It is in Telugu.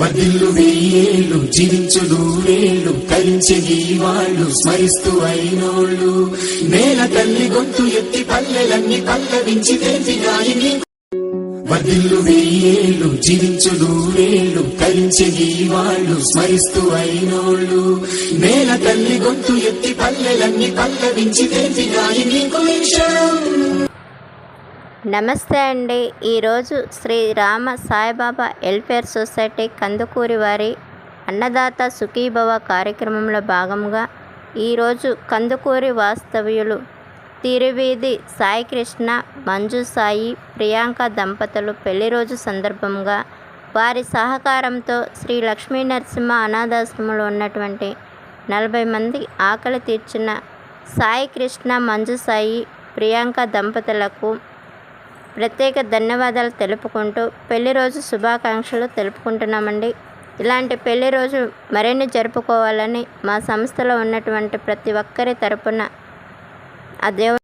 వదిల్లు వెయ్యేళ్ళు జీవించు నూరేళ్ళు తరించే వాళ్ళు స్మరిస్తూ అయినోళ్ళు. నేల తల్లి గొంతు ఎత్తి పల్లెలన్నీ పల్లవించి తెలిసినాయి నీకు వదిల్లు వెయ్యేళ్ళు జీవించు నూరేళ్ళు తరించే వాళ్ళు స్మరిస్తూ అయినోళ్ళు. నేల తల్లి గొంతు ఎత్తి పల్లెలన్నీ పల్లవించి తెలిసినాయి నీకు నిమిషం నమస్తే అండి. ఈరోజు శ్రీ రామ సాయిబాబా వెల్ఫేర్ సొసైటీ కందుకూరి వారి అన్నదాత సుఖీభవ కార్యక్రమంలో భాగంగా ఈరోజు కందుకూరి వాస్తవ్యులు తిరువీధి సాయికృష్ణ మంజు సాయి ప్రియాంక దంపతులు పెళ్ళి రోజు సందర్భంగా వారి సహకారంతో శ్రీ లక్ష్మీ నరసింహ అనాథాశ్రమంలో ఉన్నటువంటి నలభై మంది ఆకలి తీర్చిన సాయికృష్ణ మంజు సాయి ప్రియాంక దంపతులకు ప్రత్యేక ధన్యవాదాలు తెలుపుకుంటూ పెళ్ళి రోజు శుభాకాంక్షలు తెలుపుకుంటున్నామండి. ఇలాంటి పెళ్ళి రోజు మరిన్ని జరుపుకోవాలని మా సంస్థలో ఉన్నటువంటి ప్రతి ఒక్కరి తరపున ఆ దేవుని